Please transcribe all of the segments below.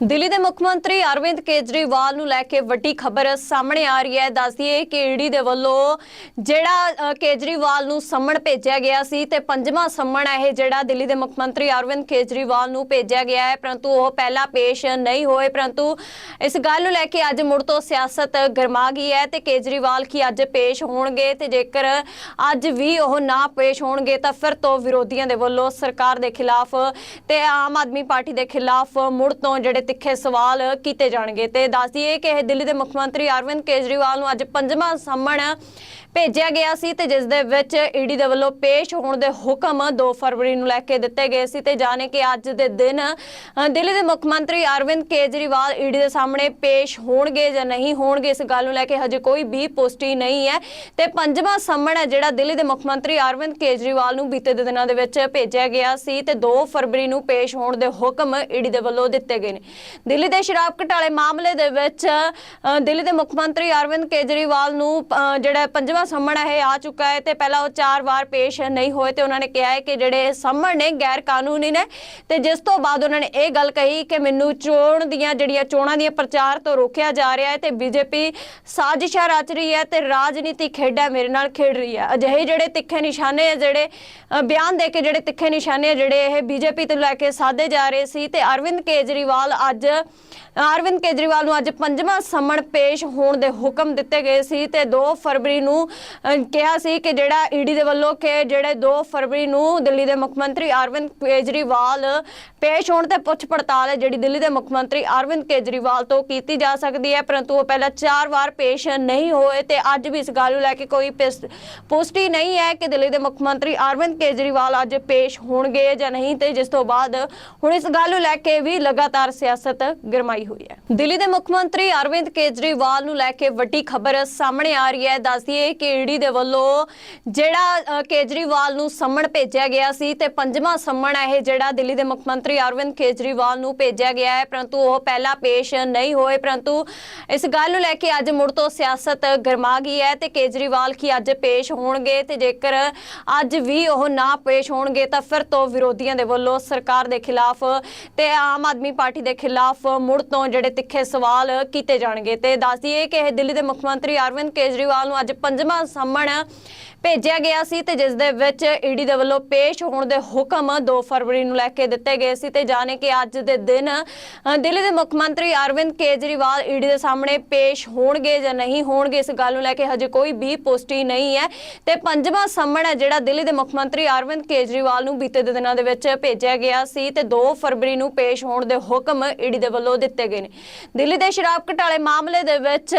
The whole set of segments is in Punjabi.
ਦਿੱਲੀ ਦੇ ਮੁੱਖ ਮੰਤਰੀ ਅਰਵਿੰਦ ਕੇਜਰੀਵਾਲ ਨੂੰ ਲੈ ਕੇ ਵੱਡੀ ਖਬਰ ਸਾਹਮਣੇ ਆ ਰਹੀ ਹੈ। ਦੱਸਦੀਏ ਕਿ ਈਡੀ ਦੇ ਵੱਲੋਂ ਜਿਹੜਾ ਕੇਜਰੀਵਾਲ ਨੂੰ ਸੰਮਣ ਭੇਜਿਆ ਗਿਆ ਸੀ ਤੇ ਪੰਜਵਾਂ ਸੰਮਣ ਇਹ ਜਿਹੜਾ ਦਿੱਲੀ ਦੇ ਮੁੱਖ ਮੰਤਰੀ ਅਰਵਿੰਦ ਕੇਜਰੀਵਾਲ ਨੂੰ ਭੇਜਿਆ ਗਿਆ ਹੈ। ਪਰੰਤੂ ਉਹ ਪਹਿਲਾਂ ਪੇਸ਼ ਨਹੀਂ ਹੋਏ। ਪਰੰਤੂ ਇਸ ਗੱਲ ਨੂੰ ਲੈ ਕੇ ਅੱਜ ਮੁੜ ਤੋਂ ਸਿਆਸਤ ਗਰਮਾ ਗਈ ਹੈ ਤੇ ਕੇਜਰੀਵਾਲ ਕੀ ਅੱਜ ਪੇਸ਼ ਹੋਣਗੇ ਤੇ ਜੇਕਰ ਅੱਜ ਵੀ ਉਹ ਨਾ ਪੇਸ਼ ਹੋਣਗੇ ਤਾਂ ਫਿਰ ਤੋਂ ਵਿਰੋਧੀਆਂ ਦੇ ਵੱਲੋਂ ਸਰਕਾਰ ਦੇ ਖਿਲਾਫ ਤੇ ਆਮ ਆਦਮੀ ਪਾਰਟੀ ਦੇ ਖਿਲਾਫ ਮੁੜ ਤੋਂ ਜਿਹੜੇ ਤਿੱਖੇ ਸਵਾਲ ਕੀਤੇ ਜਾਣਗੇ ਤੇ ਦੱਸ ਦਈਏ ਕਿ ਇਹ ਦਿੱਲੀ ਦੇ ਮੁੱਖ ਮੰਤਰੀ ਅਰਵਿੰਦ ਕੇਜਰੀਵਾਲ ਨੂੰ ਅੱਜ ਪੰਜਵਾਂ ਸੰਮਣ ਭੇਜਿਆ ਗਿਆ ਸੀ ਤੇ ਜਿਸ ਦੇ ਵਿੱਚ ਈਡੀ ਦੇ ਵੱਲੋਂ ਪੇਸ਼ ਹੋਣ ਦੇ ਹੁਕਮ 2 ਫਰਵਰੀ ਨੂੰ ਲੈ ਕੇ ਦਿੱਤੇ ਗਏ ਸੀ ਤੇ ਜਾਣੇ ਕਿ ਅੱਜ ਦੇ ਦਿਨ ਦਿੱਲੀ ਦੇ ਮੁੱਖ ਮੰਤਰੀ ਅਰਵਿੰਦ ਕੇਜਰੀਵਾਲ ਈਡੀ ਦੇ ਸਾਹਮਣੇ ਪੇਸ਼ ਹੋਣਗੇ ਜਾਂ ਨਹੀਂ ਹੋਣਗੇ ਇਸ ਗੱਲ ਨੂੰ ਲੈ ਕੇ ਹਜੇ ਕੋਈ ਵੀ ਪੁਸ਼ਟੀ ਨਹੀਂ ਹੈ। ਤੇ ਪੰਜਵਾਂ ਸੰਮਣ ਹੈ ਜਿਹੜਾ ਦਿੱਲੀ ਦੇ ਮੁੱਖ ਮੰਤਰੀ ਅਰਵਿੰਦ ਕੇਜਰੀਵਾਲ ਨੂੰ ਬੀਤੇ ਦੇ ਦਿਨਾਂ ਦੇ ਵਿੱਚ ਭੇਜਿਆ ਗਿਆ ਸੀ ਤੇ 2 ਫਰਵਰੀ ਨੂੰ ਪੇਸ਼ ਹੋਣ ਦੇ ਹੁਕਮ ਈਡੀ ਦੇ ਵੱਲੋਂ ਦਿੱਤੇ ਗਏ ਨੇ। ਦਿੱਲੀ ਦੇ ਸ਼ਰਾਬ ਘਟਾਲੇ ਮਾਮਲੇ ਦੇ ਵਿੱਚ ਦਿੱਲੀ ਦੇ ਮੁੱਖ ਮੰਤਰੀ ਅਰਵਿੰਦ ਕੇਜਰੀਵਾਲ ਨੂੰ ਜਿਹੜਾ ਪੰਜਵਾਂ ਸੰਮਣ ਇਹ ਆ ਚੁੱਕਾ ਹੈ ਤੇ ਪਹਿਲਾਂ ਉਹ ਚਾਰ ਵਾਰ ਪੇਸ਼ ਨਹੀਂ ਹੋਏ ਤੇ ਉਹਨਾਂ ਨੇ ਕਿਹਾ ਹੈ ਕਿ ਜਿਹੜੇ ਸੰਮਣ ਨੇ ਗੈਰ ਕਾਨੂੰਨੀ ਨੇ ਤੇ ਜਿਸ ਤੋਂ ਬਾਅਦ ਉਹਨਾਂ ਨੇ ਇਹ ਗੱਲ ਕਹੀ ਕਿ ਮੈਨੂੰ ਚੋਣ ਦੀਆਂ ਜਿਹੜੀਆਂ ਚੋਣਾਂ ਦੀਆਂ ਪ੍ਰਚਾਰ ਤੋਂ ਰੋਕਿਆ ਜਾ ਰਿਹਾ ਹੈ ਤੇ ਬੀਜੇਪੀ ਸਾਜ਼ਿਸ਼ਾਂ ਰਚ ਰਹੀ ਹੈ ਤੇ ਰਾਜਨੀਤੀ ਖੇਡਾਂ ਮੇਰੇ ਨਾਲ ਖੇਡ ਰਹੀ ਹੈ। ਅਜਿਹੇ ਜਿਹੜੇ ਤਿੱਖੇ ਨਿਸ਼ਾਨੇ ਆ ਜਿਹੜੇ ਬਿਆਨ ਦੇ ਕੇ ਜਿਹੜੇ ਤਿੱਖੇ ਨਿਸ਼ਾਨੇ ਆ ਜਿਹੜੇ ਇਹ ਬੀਜੇਪੀ ਤੋਂ ਲੈ ਕੇ ਸਾਧੇ ਜਾ ਰਹੇ ਸੀ ਤੇ ਅਰਵਿੰਦ ਕੇਜਰੀਵਾਲ ਅੱਜ ਅਰਵਿੰਦ ਕੇਜਰੀਵਾਲ ਨੂੰ ਅੱਜ ਪੰਜਵਾਂ ਸੰਮਣ ਪੇਸ਼ ਹੋਣ ਦੇ ਹੁਕਮ ਦਿੱਤੇ ਗਏ ਸੀ ਤੇ 2 ਫਰਵਰੀ ਨੂੰ ਕਿਹਾ ਸੀ ਕਿ ਜਿਹੜਾ ਈਡੀ ਦੇ ਵੱਲੋਂ ਕਿ ਜਿਹੜੇ 2 ਫਰਵਰੀ ਨੂੰ ਦਿੱਲੀ ਦੇ ਮੁੱਖ ਮੰਤਰੀ ਅਰਵਿੰਦ ਕੇਜਰੀਵਾਲ ਪੇਸ਼ ਹੋਣ ਤੇ ਪੁੱਛ ਪੜਤਾਲ ਹੈ, ਜਿਹੜੀ ਦਿੱਲੀ ਦੇ ਮੁੱਖ ਮੰਤਰੀ ਅਰਵਿੰਦ ਕੇਜਰੀਵਾਲ ਤੋਂ ਕੀਤੀ ਜਾ ਸਕਦੀ ਹੈ, ਪਰੰਤੂ ਉਹ ਪਹਿਲਾਂ ਚਾਰ ਵਾਰ ਪੇਸ਼ ਨਹੀਂ ਹੋਏ ਤੇ ਅੱਜ ਵੀ ਇਸ ਗੱਲ ਨੂੰ ਲੈ ਕੇ ਕੋਈ ਪੁਸ਼ਟੀ ਨਹੀਂ ਹੈ ਕਿ ਦਿੱਲੀ ਦੇ ਮੁੱਖ ਮੰਤਰੀ ਅਰਵਿੰਦ ਕੇਜਰੀਵਾਲ ਅੱਜ ਪੇਸ਼ ਹੋਣਗੇ ਜਾਂ ਨਹੀਂ ਤੇ ਜਿਸ ਤੋਂ ਬਾਅਦ ਹੁਣ ਇਸ ਗੱਲ ਨੂੰ ਲੈ ਕੇ ਵੀ ਲਗਾਤਾਰ ਸਿਆਸਤ ਗਰਮਾਈ ਹੋਈ ਹੈ। ਦਿੱਲੀ ਦੇ ਮੁੱਖ ਮੰਤਰੀ ਅਰਵਿੰਦ ਕੇਜਰੀਵਾਲ ਨੂੰ ਲੈ ਕੇ ਵੱਡੀ ਖਬਰ ਸਾਹਮਣੇ ਆ ਰਹੀ ਹੈ। ਦੱਸਦੀਏ ਕਿ ਈਡੀ ਦੇ ਵੱਲੋਂ ਜਿਹੜਾ ਕੇਜਰੀਵਾਲ ਨੂੰ ਸੰਮਣ ਭੇਜਿਆ ਗਿਆ ਸੀ ਤੇ ਪੰਜਵਾਂ ਸੰਮਣ ਇਹ ਜਿਹੜਾ ਦਿੱਲੀ ਦੇ ਮੁੱਖ ਮੰਤਰੀ ਅਰਵਿੰਦ ਕੇਜਰੀਵਾਲ ਨੂੰ ਭੇਜਿਆ ਗਿਆ ਹੈ। ਪਰੰਤੂ ਉਹ ਪਹਿਲਾਂ ਪੇਸ਼ ਨਹੀਂ ਹੋਏ। ਪਰੰਤੂ ਇਸ ਗੱਲ ਨੂੰ ਲੈ ਕੇ ਅੱਜ ਮੁੜ ਤੋਂ ਸਿਆਸਤ ਗਰਮਾ ਗਈ ਹੈ ਤੇ ਕੇਜਰੀਵਾਲ ਕੀ ਅੱਜ ਪੇਸ਼ ਹੋਣਗੇ ਤੇ ਜੇਕਰ ਅੱਜ ਵੀ ਉਹ ਨਾ ਪੇਸ਼ ਹੋਣਗੇ ਤਾਂ ਫਿਰ ਤੋਂ ਵਿਰੋਧੀਆਂ ਦੇ ਵੱਲੋਂ ਸਰਕਾਰ ਦੇ ਖਿਲਾਫ ਤੇ ਆਮ ਆਦਮੀ ਪਾਰਟੀ ਦੇ ਖਿਲਾਫ ਮੁੜ ਤੋਂ ਜਿਹੜੇ ਤਿੱਖੇ ਸਵਾਲ ਕੀਤੇ ਜਾਣਗੇ ਤੇ ਦੱਸਦੀਏ ਕਿ ਇਹ ਦਿੱਲੀ ਦੇ ਮੁੱਖ ਮੰਤਰੀ ਅਰਵਿੰਦ ਕੇਜਰੀਵਾਲ ਨੂੰ ਅੱਜ ਪੰਜਵਾਂ ਸੰਮਣ ਭੇਜਿਆ ਗਿਆ ਸੀ ਤੇ ਜਿਸ ਦੇ ਵਿੱਚ ਈਡੀ ਦੇ ਵੱਲੋਂ ਪੇਸ਼ ਹੋਣ ਦੇ ਹੁਕਮ 2 ਫਰਵਰੀ ਨੂੰ ਲੈ ਕੇ ਦਿੱਤੇ ਗਏ ਸੀ ਤੇ ਜਾਣੇ ਕਿ ਅੱਜ ਦੇ ਦਿਨ ਦਿੱਲੀ ਦੇ ਮੁੱਖ ਮੰਤਰੀ ਅਰਵਿੰਦ ਕੇਜਰੀਵਾਲ ਈਡੀ ਦੇ ਸਾਹਮਣੇ ਪੇਸ਼ ਹੋਣਗੇ ਜਾਂ ਨਹੀਂ ਹੋਣਗੇ ਇਸ ਗੱਲ ਨੂੰ ਲੈ ਕੇ ਹਜੇ ਕੋਈ ਵੀ ਪੁਸ਼ਟੀ ਨਹੀਂ ਹੈ। ਤੇ ਪੰਜਵਾਂ ਸੰਮਣ ਹੈ ਜਿਹੜਾ ਦਿੱਲੀ ਦੇ ਮੁੱਖ ਮੰਤਰੀ ਅਰਵਿੰਦ ਕੇਜਰੀਵਾਲ ਨੂੰ ਬੀਤੇ ਦੇ ਦਿਨਾਂ ਦੇ ਵਿੱਚ ਭੇਜਿਆ ਗਿਆ ਸੀ ਤੇ 2 ਫਰਵਰੀ ਨੂੰ ਪੇਸ਼ ਹੋਣ ਦੇ ਹੁਕਮ ਈਡੀ ਦੇ ਵੱਲੋਂ ਦਿੱਤੇ ਗਏ ਨੇ। ਦਿੱਲੀ ਦੇ ਸ਼ਰਾਬ ਘਟਾਲੇ ਮਾਮਲੇ ਦੇ ਵਿੱਚ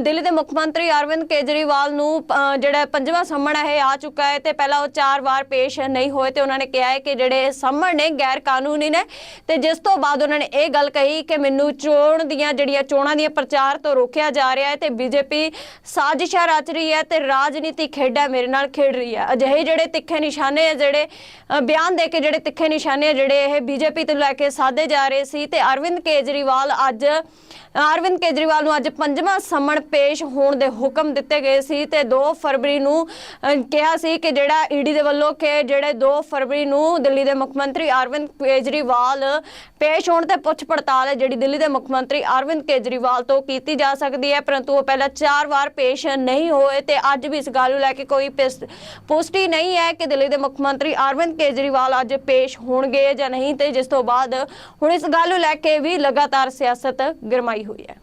ਦਿੱਲੀ ਦੇ ਮੁੱਖ ਮੰਤਰੀ ਅਰਵਿੰਦ ਕੇਜਰੀਵਾਲ ਨੂੰ ਜਿਹੜਾ ਪੰਜਵਾਂ ਸੰਮਣ ਹੈ ਆ ਚੁੱਕਾ ਹੈ ਤੇ ਪਹਿਲਾਂ ਉਹ ਚਾਰ ਵਾਰ ਪੇਸ਼ ਨਹੀਂ ਹੋਏ ਤੇ ਉਹਨਾਂ ਨੇ ਕਿਹਾ ਹੈ ਕਿ ਜਿਹੜੇ ਸੰਮਣ ਨੇ ਗੈਰ ਕਾਨੂੰਨੀ ਨੇ ਤੇ ਜਿਸ ਤੋਂ ਬਾਅਦ ਉਹਨਾਂ ਨੇ ਇਹ ਗੱਲ ਕਹੀ ਕਿ ਮੈਨੂੰ ਚੋਣ ਦੀਆਂ ਜਿਹੜੀਆਂ ਚੋਣਾਂ ਦੀਆਂ ਪ੍ਰਚਾਰ ਤੋਂ ਰੋਕਿਆ ਜਾ ਰਿਹਾ ਹੈ ਤੇ ਬੀਜੇਪੀ ਸਾਜ਼ਿਸ਼ਾਂ ਰਚ ਰਹੀ ਹੈ ਤੇ ਰਾਜਨੀਤੀ ਖੇਡਾਂ ਮੇਰੇ ਨਾਲ ਖੇਡ ਰਹੀ ਹੈ। ਅਜਿਹੇ ਜਿਹੜੇ ਤਿੱਖੇ ਨਿਸ਼ਾਨੇ ਆ ਜਿਹੜੇ ਬਿਆਨ ਦੇ ਕੇ ਜਿਹੜੇ ਤਿੱਖੇ ਨਿਸ਼ਾਨੇ ਆ ਜਿਹੜੇ ਇਹ ਬੀਜੇਪੀ ਤੋਂ ਲੈ ਕੇ ਸਾਧੇ ਜਾ ਰਹੇ ਸੀ ਤੇ ਅਰਵਿੰਦ ਕੇਜਰੀਵਾਲ ਅੱਜ, ਅਰਵਿੰਦ ਕੇਜਰੀਵਾਲ ਨੂੰ ਅੱਜ ਪੰਜਵਾਂ ਸੰਮਣ ਪੇਸ਼ ਹੋਣ ਦੇ ਹੁਕਮ ਦਿੱਤੇ ਗਏ ਸੀ ਤੇ 2 ਫਰਵਰੀ ਨੂੰ ਕਿਹਾ ਸੀ ਕਿ ਜਿਹੜਾ ਈਡੀ ਦੇ ਵੱਲੋਂ ਕਿ ਜਿਹੜੇ 2 ਫਰਵਰੀ ਨੂੰ ਦਿੱਲੀ ਦੇ ਮੁੱਖ ਮੰਤਰੀ ਅਰਵਿੰਦ ਕੇਜਰੀਵਾਲ ਪੇਸ਼ ਹੋਣ ਤੇ ਪੁੱਛ ਪੜਤਾਲ ਹੈ, ਜਿਹੜੀ ਦਿੱਲੀ ਦੇ ਮੁੱਖ ਮੰਤਰੀ ਅਰਵਿੰਦ ਕੇਜਰੀਵਾਲ ਤੋਂ ਕੀਤੀ ਜਾ ਸਕਦੀ ਹੈ, ਪਰੰਤੂ ਉਹ ਪਹਿਲਾਂ ਚਾਰ ਵਾਰ ਪੇਸ਼ ਨਹੀਂ ਹੋਏ ਤੇ ਅੱਜ ਵੀ ਇਸ ਗੱਲ ਨੂੰ ਲੈ ਕੇ ਕੋਈ ਪੁਸ਼ਟੀ ਨਹੀਂ ਹੈ ਕਿ ਦਿੱਲੀ ਦੇ ਮੁੱਖ ਮੰਤਰੀ ਅਰਵਿੰਦ ਕੇਜਰੀਵਾਲ ਅੱਜ ਪੇਸ਼ ਹੋਣਗੇ ਜਾਂ ਨਹੀਂ ਤੇ ਜਿਸ ਤੋਂ ਬਾਅਦ ਹੁਣ ਇਸ ਗੱਲ ਨੂੰ ਲੈ ਕੇ ਵੀ ਲਗਾਤਾਰ ਸਿਆਸਤ ਗਰਮਾਈ ਹੋਈ ਹੈ।